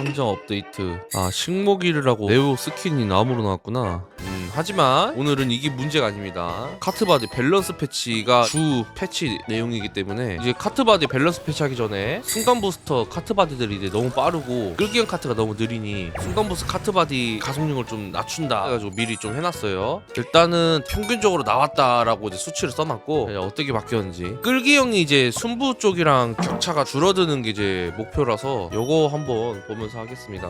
상점 업데이트. 아 식목일이라고 레오 스킨이 나무로 나왔구나. 음, 하지만 오늘은 이게 문제가 아닙니다. 카트바디 밸런스 패치가 주 패치 내용이기 때문에 이제 카트바디 밸런스 패치 하기 전에 순간 부스터 카트바디들이 이제 너무 빠르고 끌기형 카트가 너무 느리니 순간 부스 카트바디 가속력을 좀 낮춘다 해가지고 미리 좀 해놨어요. 일단은 평균적으로 나왔다라고 이제 수치를 써놨고 이제 어떻게 바뀌었는지. 끌기형이 이제 순부 쪽이랑 격차가 줄어드는 게 이제 목표라서 요거 한번 보면 서 하겠습니다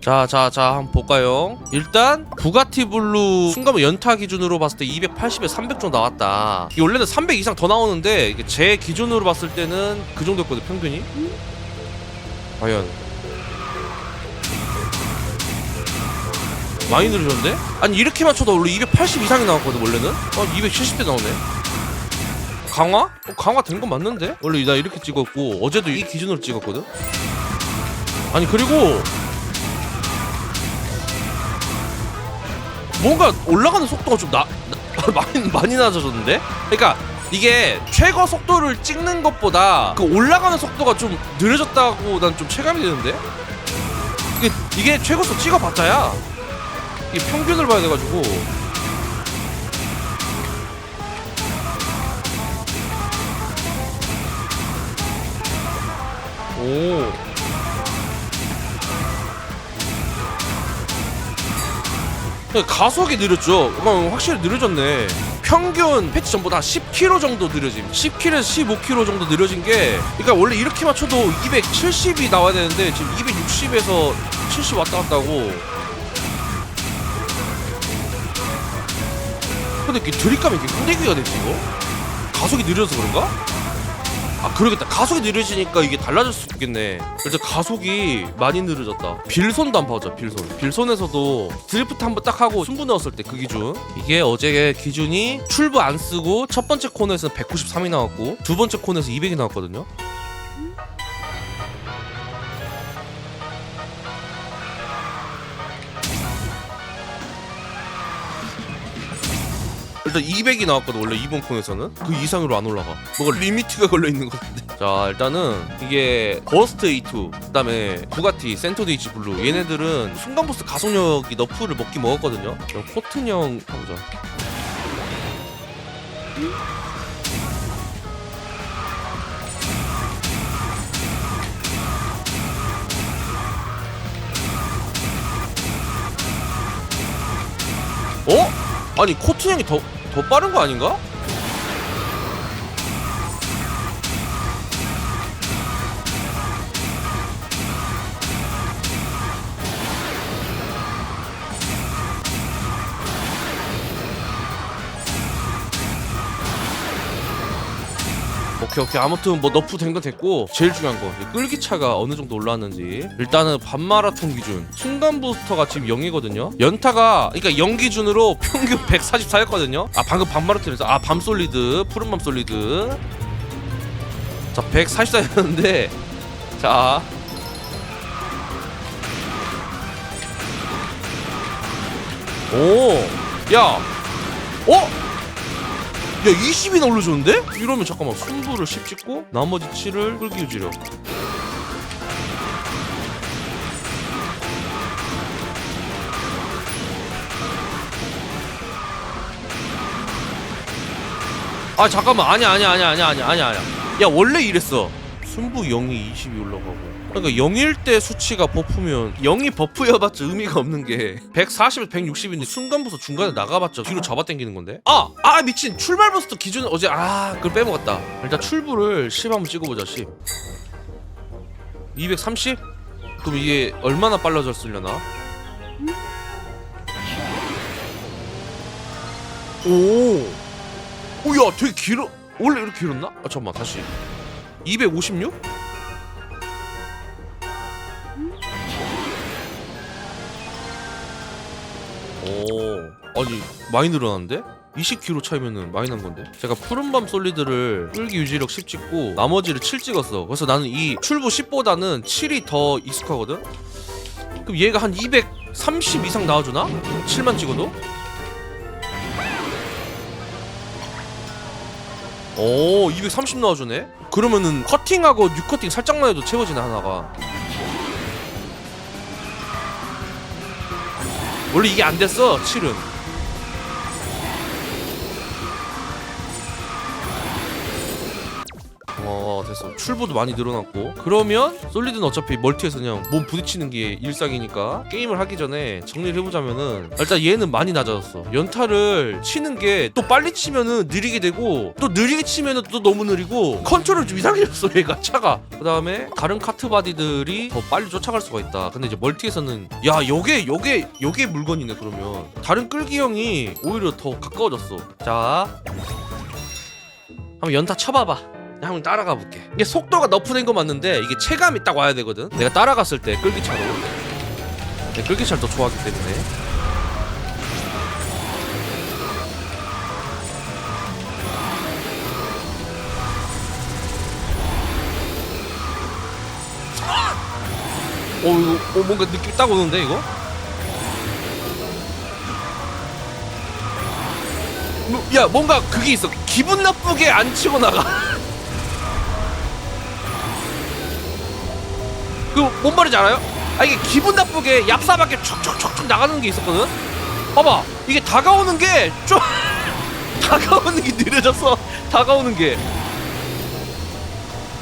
자, 자, 자, 한번 볼까요? 일단 부가티 블루 순간 연타 기준으로 봤을 때 280에 300 정도 나왔다. 이게 원래는 300 이상 더 나오는데 이게 제 기준으로 봤을 때는 그 정도였거든 평균이. 과연 많이 늘어졌는데? 아니 이렇게만 쳐도 원래 280 이상이 나왔거든 원래는? 아 270대 나오네. 강화? 어, 강화 된건 맞는데? 원래 나 이렇게 찍었고 어제도 이 기준으로 찍었거든? 아니 그리고 뭔가 올라가는 속도가 좀 나, 나 많이 많이 낮아졌는데? 그러니까 이게 최고 속도를 찍는 것보다 그 올라가는 속도가 좀 느려졌다고 난 좀 체감이 되는데? 이게 이게 최고 속도 찍어봤자야 이게 평균을 봐야 돼가지고 가속이 느렸죠. 그럼 확실히 느려졌네. 평균 패치 전보다 10km 정도 느려짐. 10km에서 15km 정도 느려진 게, 그러니까 원래 이렇게 맞춰도 270이 나와야 되는데 지금 260에서 70 왔다 갔다 하고. 근데 이게 드립감이 이렇게 흔들기가 되지 이거? 가속이 느려서 그런가? 아 그러겠다. 가속이 느려지니까 이게 달라질 수 있겠네. 일단 가속이 많이 느려졌다. 빌손도 한번 보자 빌손 빌손에서도 드리프트 한번 딱 하고 순부 넣었을 때 그 기준. 이게 어제 기준이 출부 안 쓰고 첫 번째 코너에서는 193이 나왔고 두 번째 코너에서 200이 나왔거든요 일단 200이 나왔거든 원래 이번 콘에서는. 그 이상으로 안 올라가. 뭐가 리미트가 걸려 있는 것 같은데. 자 일단은 이게 버스트 A2 그 다음에 부가티 센토데이지 블루. 얘네들은 순간 부스 가속력이 너프를 먹긴 먹었거든요. 그럼 코튼형 가보자. 어? 아니 코튼 형이 더 더 빠른 거 아닌가? 오케이 오케이. 아무튼 뭐 너프 된 거 됐고 제일 중요한 거 이제 끌기 차가 어느 정도 올라왔는지. 일단은 반마라톤 기준. 순간 부스터가 지금 0이거든요. 연타가 그러니까 0 기준으로 평균 144였거든요. 아 방금 반마라톤에서 아 밤솔리드 푸른밤 솔리드. 자 144였는데 자. 오, 야, 어? 야 20이나 올려줬는데? 이러면 잠깐만 승부를 10 찍고 나머지 7을 끌기 유지력. 아 잠깐만. 아니야 아니야 아니야 아니야 아니야 아니야. 야 원래 이랬어 승부 0이 20이 올라가고 그러니까 0일 때 수치가 버프면 0이 버프여봤자 의미가 없는 게 140에서 160인데 순간부터 중간에 나가봤자 뒤로 잡아당기는 건데 아! 아 미친 출발 버스터 기준 어제 아 그걸 빼먹었다 일단 출부를 10 한번 찍어보자 10 230? 그럼 이게 얼마나 빨라졌으려나? 오! 오야 되게 길어 원래 이렇게 길었나? 아 잠깐만 다시 256? 오 아니 많이 늘어났는데? 20kg 차이면은 많이 난 건데 제가 푸른밤 솔리드를 끌기 유지력 10 찍고 나머지를 7 찍었어 그래서 나는 이 출부 10보다는 7이 더 익숙하거든? 그럼 얘가 한 230 이상 나와주나? 7만 찍어도? 오, 230 넣어주네. 그러면은 커팅하고 뉴 커팅 살짝만 해도 채워지네 하나가. 원래 이게 안 됐어 7은. 됐어 출보도 많이 늘어났고. 그러면 솔리드는 어차피 멀티에서 그냥 몸 부딪히는 게 일상이니까 게임을 하기 전에 정리를 해보자면은 일단 얘는 많이 낮아졌어. 연타를 치는 게 또 빨리 치면은 느리게 되고 또 느리게 치면은 또 너무 느리고 컨트롤 좀 이상해졌어 얘가 차가. 그 다음에 다른 카트 바디들이 더 빨리 쫓아갈 수가 있다. 근데 이제 멀티에서는 야 요게 요게 요게 물건이네 그러면. 다른 끌기형이 오히려 더 가까워졌어. 자 한번 연타 쳐봐봐 한번 따라가 볼게. 이게 속도가 너프된 거 맞는데 이게 체감이 딱 와야 되거든. 내가 따라갔을 때 끌기차로. 내 끌기차를 더 좋아하기 때문에. 어 이거 어, 뭔가 느낌 딱 오는데 이거? 뭐, 야 뭔가 그게 있어 기분 나쁘게 안 치고 나가 그뭔 말인지 알아요? 아 이게 기분 나쁘게 얍삽하게 촉촉촉촉 나가는 게 있었거든? 봐봐 이게 다가오는 게 좀 다가오는 게 느려졌어. 다가오는 게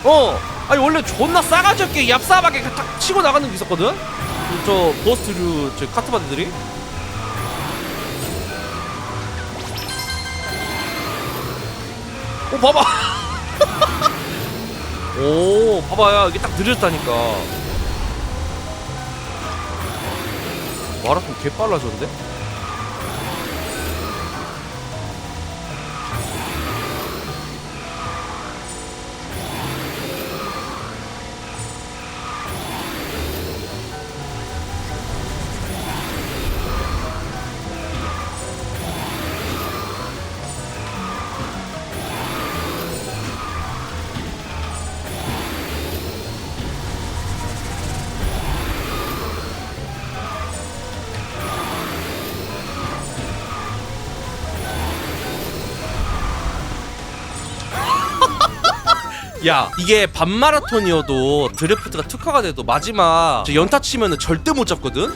어 아니 원래 존나 싸가지 없게 얍삽하게 탁 치고 나가는 게 있었거든? 저 버스트류 저 카트바디들이? 오 봐봐. 오 봐봐야 이게 딱 느려졌다니까 마라톤 개 빨라졌는데? 야 이게 반마라톤이어도 드래프트가 특화가 돼도 마지막 저 연타 치면은 절대 못 잡거든?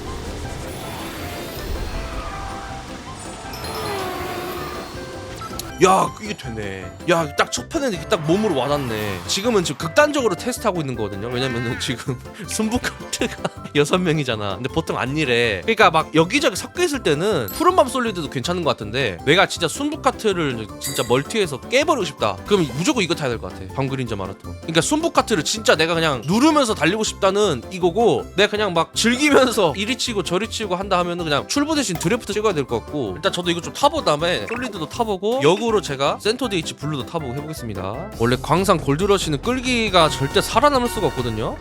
야 이게 되네. 야 딱첫 판에 이게 딱 몸으로 와닿네. 지금은 지금 극단적으로 테스트하고 있는 거거든요. 왜냐면은 지금 순부 카트가 여섯 명이잖아. 근데 보통 안 이래 그러니까 막 여기저기 섞여 있을 때는 푸른밤 솔리드도 괜찮은 것 같은데 내가 진짜 순부 카트를 진짜 멀티에서 깨버리고 싶다. 그럼 무조건 이거 타야 될 것 같아. 밤그린저 마라톤. 그러니까 순부 카트를 진짜 내가 그냥 누르면서 달리고 싶다는 이거고 내가 그냥 막 즐기면서 이리 치고 저리 치고 한다 하면은 그냥 출보 대신 드래프트 찍어야 될 것 같고 일단 저도 이거 좀 타본 다음에 솔리드도 타보고 역으로 제가 센터 데이치 블루도 타보고 해보겠습니다. 원래 광산 골드러시는 끌기가 절대 살아남을 수가 없거든요.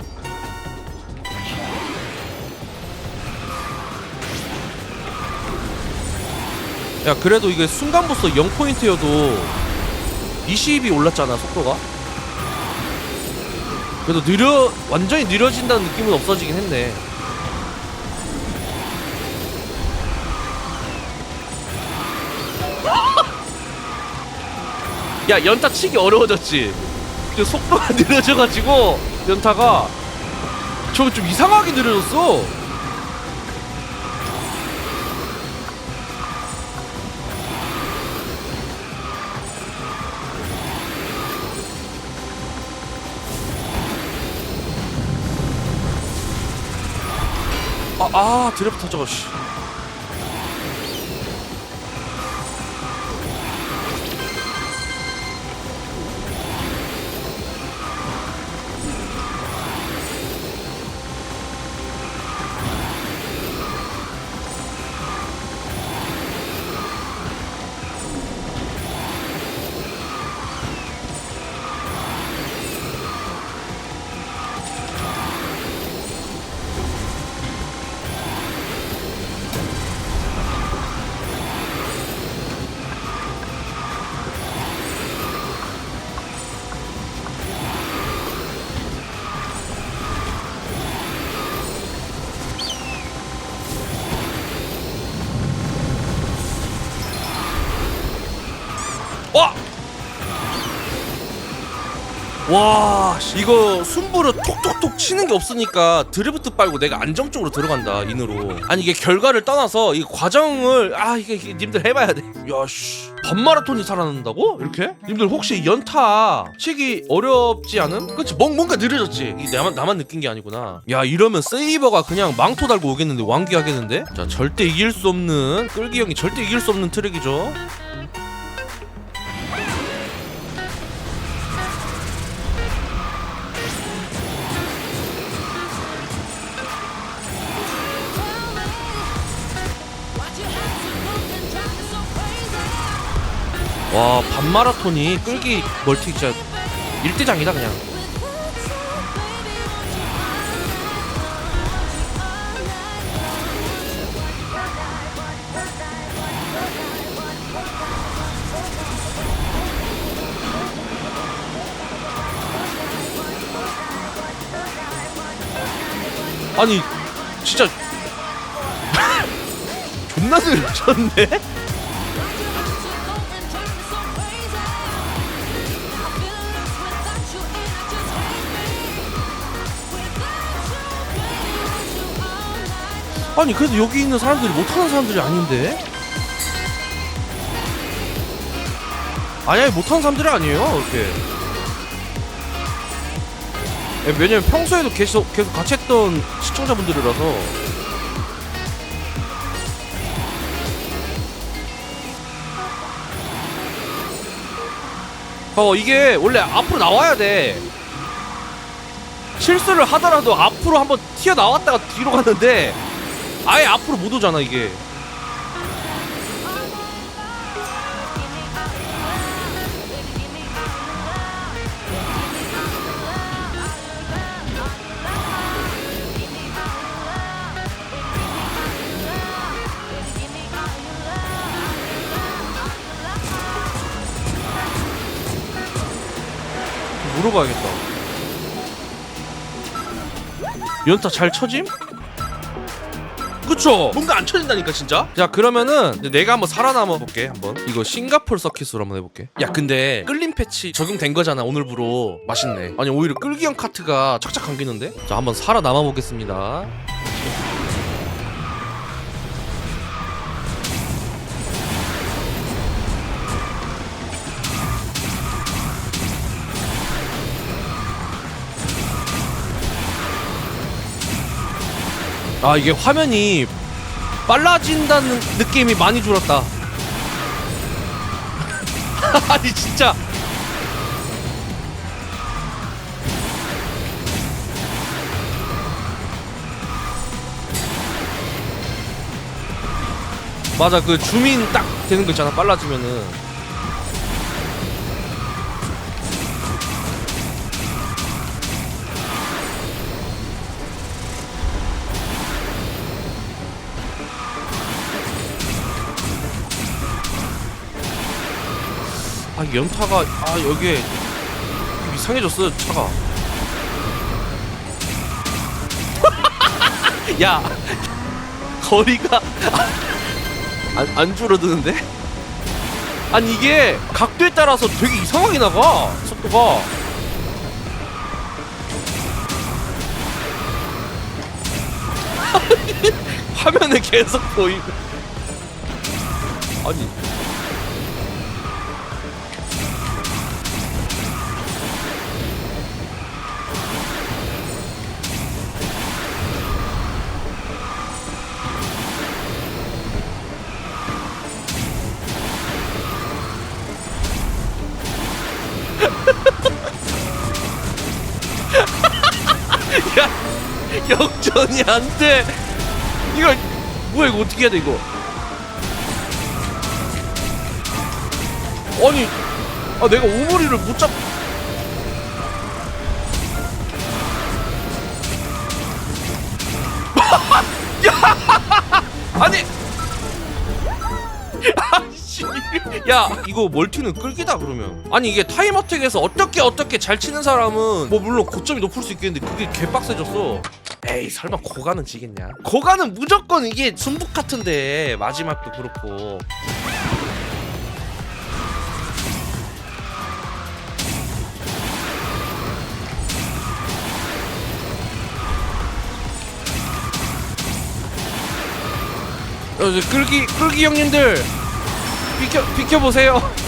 야 그래도 이게 순간 보스 0포인트여도 20이 올랐잖아 속도가. 그래도 느려 완전히 느려진다는 느낌은 없어지긴 했네 야 연타 치기 어려워졌지 저 속도가 느려져가지고 연타가 저거 좀 이상하게 느려졌어 아, 아 드래프트 저거 씨. 와 씨, 이거 순부를 톡톡톡 치는 게 없으니까 드리프트 빨고 내가 안정적으로 들어간다 인으로 아니 이게 결과를 떠나서 이 과정을 아 이게, 이게 님들 해봐야 돼야씨 반마라톤이 살아난다고? 이렇게? 님들 혹시 연타 치기 어렵지 않음? 그치 뭔, 뭔가 느려졌지 이게 나만, 나만 느낀 게 아니구나 야 이러면 세이버가 그냥 망토 달고 오겠는데 완기하겠는데? 자 절대 이길 수 없는 끌기 형이 절대 이길 수 없는 트랙이죠 와 반마라톤이 끌기 멀티 진짜 일대장이다 그냥. 아니 진짜. 존나 느려졌네 아니 그래도 여기 있는 사람들이 못하는 사람들이 아닌데? 아니 아니 못하는 사람들이 아니에요 이렇게. 예, 왜냐면 평소에도 계속 계속 같이 했던 시청자분들이라서. 어 이게 원래 앞으로 나와야 돼. 실수를 하더라도 앞으로 한번 튀어나왔다가 뒤로 갔는데 아예 앞으로 못 오잖아 이게 물어봐야겠다 연타 잘 쳐짐? 그쵸 뭔가 안 쳐진다니까 진짜? 자 그러면은 이제 내가 한번 살아남아 볼게 한번. 이거 싱가폴 서킷으로 한번 해볼게. 야 근데 끌림 패치 적용된 거잖아 오늘부로. 맛있네. 아니 오히려 끌기형 카트가 착착 감기는데? 자 한번 살아남아 보겠습니다 아 이게 화면이 빨라진다는 느낌이 많이 줄었다. 아니 진짜. 맞아 그 주민 딱 되는 거 있잖아 빨라지면은 아 연타가 아 여기에 이상해졌어 차가. 야 거리가 안, 안 줄어드는데? 아니 이게 각도에 따라서 되게 이상하게 나가 속도가. 화면에 계속 보이고. 아니 역전이 안 돼. 이거 뭐야 이거 어떻게 해야 돼 이거? 아니 아 내가 오머리를 못 잡. 야 아니 야 이거 멀티는 끌기다 그러면. 아니 이게 타임 어택에서 어떻게 어떻게 잘 치는 사람은 뭐 물론 고점이 높을 수 있겠는데 그게 개빡세졌어 에이 설마 고가는 지겠냐 고가는 무조건 이게 순북 같은데 마지막도 그렇고 끌기 끌기 형님들 비켜 비켜 보세요.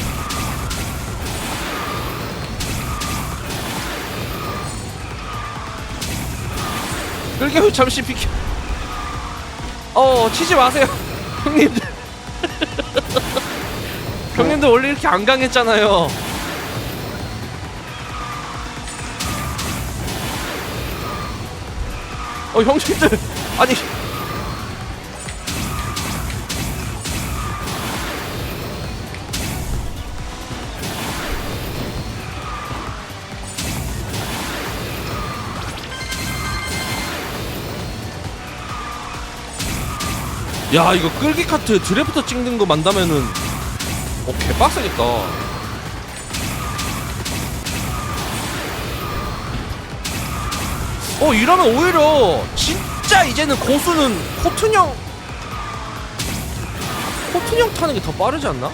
형 잠시 비켜. 어 치지 마세요, 형님들. 형님들 원래 이렇게 안 강했잖아요. 어 형님들 아니 야 이거 끌기 카트 드래프터 찍는 거 만다면은 어 개빡세겠다 어 이러면 오히려 진짜 이제는 고수는 코튼형 코튼형 타는 게 더 빠르지 않나?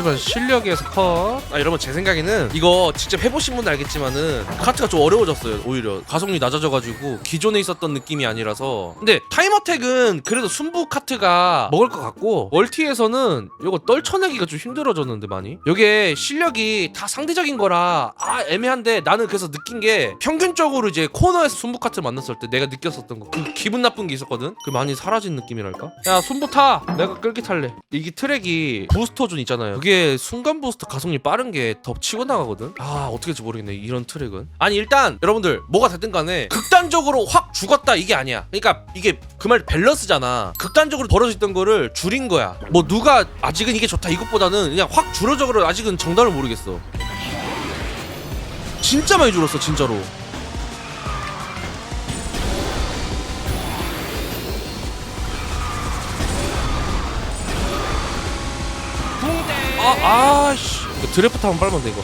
하지만 실력에서 컷. 아 여러분 제 생각에는 이거 직접 해보신 분들 알겠지만은 카트가 좀 어려워졌어요. 오히려 가속률이 낮아져가지고 기존에 있었던 느낌이 아니라서. 근데 타임어택은 그래도 순부 카트가 먹을 것 같고 멀티에서는 이거 떨쳐내기가 좀 힘들어졌는데 많이. 이게 실력이 다 상대적인 거라 아 애매한데 나는 그래서 느낀 게 평균적으로 이제 코너에서 순부 카트 만났을 때 내가 느꼈었던 거 그 기분 나쁜 게 있었거든. 그 많이 사라진 느낌이랄까. 야 순부 타. 내가 끌기 탈래. 이게 트랙이 부스터 존 있잖아요. 그게 순간 부스터 가속률 빠른 게더 치고 나가거든. 아 어떻게 될지 모르겠네 이런 트랙은. 아니 일단 여러분들 뭐가 됐든 간에 극단적으로 확 죽었다 이게 아니야. 그러니까 이게 그 말 밸런스잖아. 극단적으로 벌어졌던 거를 줄인 거야. 뭐 누가 아직은 이게 좋다 이것보다는 그냥 확 줄어져서 아직은 정답을 모르겠어. 진짜 많이 줄었어 진짜로. 아, 아씨. 이거 드래프트 한번 빨면 돼, 이거.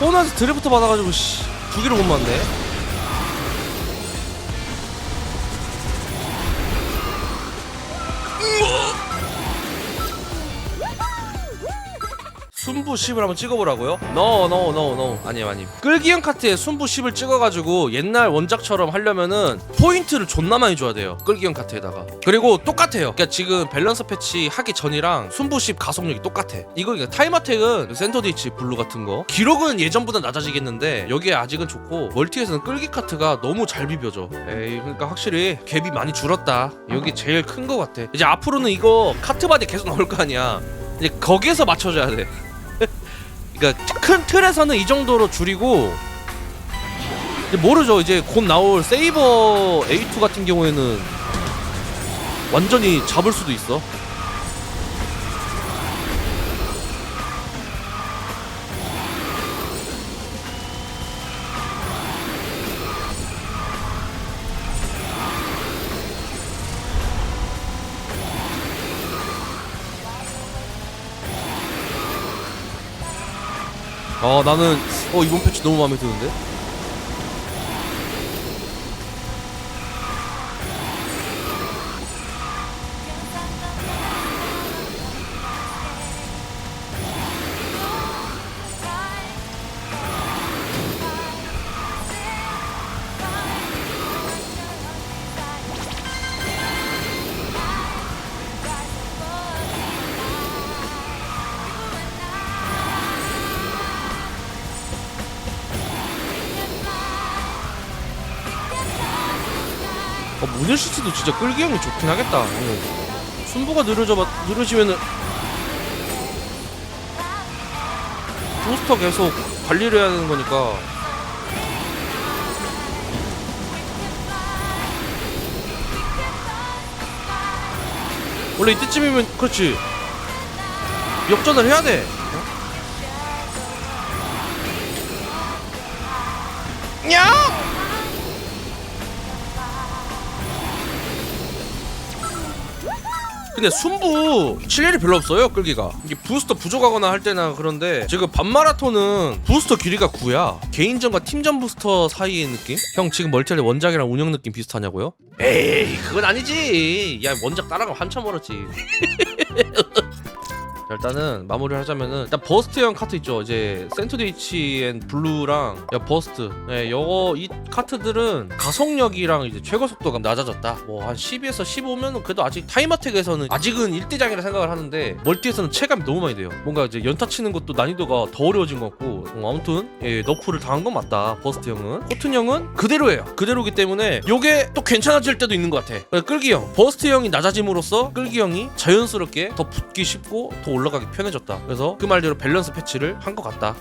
호나한테 드래프트 받아가지고, 씨. 두 개를 못 맞네. 순부 10을 한번 찍어보라고요? No no 아니에요 아니에요. 끌기형 카트에 순부 10을 찍어가지고 옛날 원작처럼 하려면은 포인트를 존나 많이 줘야 돼요 끌기형 카트에다가. 그리고 똑같아요. 그러니까 지금 밸런스 패치 하기 전이랑 순부 10 가속력이 똑같아. 이거 그러니까 타임어택은 센터 디치 블루 같은 거. 기록은 예전보다 낮아지겠는데 여기에 아직은 좋고 멀티에서는 끌기 카트가 너무 잘 비벼져. 에이 그러니까 확실히 갭이 많이 줄었다. 여기 제일 큰 거 같아. 이제 앞으로는 이거 카트 바디 계속 나올 거 아니야. 이제 거기에서 맞춰줘야 돼 그러니까 큰 틀에서는 이 정도로 줄이고 이제 모르죠. 이제 곧 나올 세이버 A2 같은 경우에는 완전히 잡을 수도 있어 아 나는 어 이번 패치 너무 마음에 드는데 어 모델시티도 진짜 끌기 형이 좋긴 하겠다. 오늘. 순부가 느려져 느려지면은 부스터 계속 관리를 해야 되는 거니까. 원래 이때쯤이면 그렇지. 역전을 해야 돼 근데 순부 실력이 별로 없어요 끌기가 이게 부스터 부족하거나 할 때나 그런데 지금 반마라톤은 부스터 길이가 9야 개인전과 팀전 부스터 사이의 느낌? 형 지금 멀티할 때 원작이랑 운영 느낌 비슷하냐고요? 에이 그건 아니지 야 원작 따라가면 한참 멀었지 자, 일단은 마무리를 하자면은 일단 버스트형 카트 있죠. 이제 센트리치앤 블루랑 야 버스트. 예 요거 이 카트들은 가속력이랑 이제 최고 속도가 낮아졌다. 뭐 한 12에서 15면은 그래도 아직 타임어택에서는 아직은 1대장이라 생각을 하는데 멀티에서는 체감이 너무 많이 돼요. 뭔가 이제 연타 치는 것도 난이도가 더 어려워진 것 같고. 어, 아무튼 예 너프를 당한 건 맞다 버스트 형은. 코튼 형은 그대로예요. 그대로기 때문에 요게 또 괜찮아질 때도 있는 것 같아. 그러니까 끌기 형. 버스트 형이 낮아짐으로써 끌기 형이 자연스럽게 더 붙기 쉽고 더 올라가기 편해졌다. 그래서 그 말대로 밸런스 패치를 한 것 같다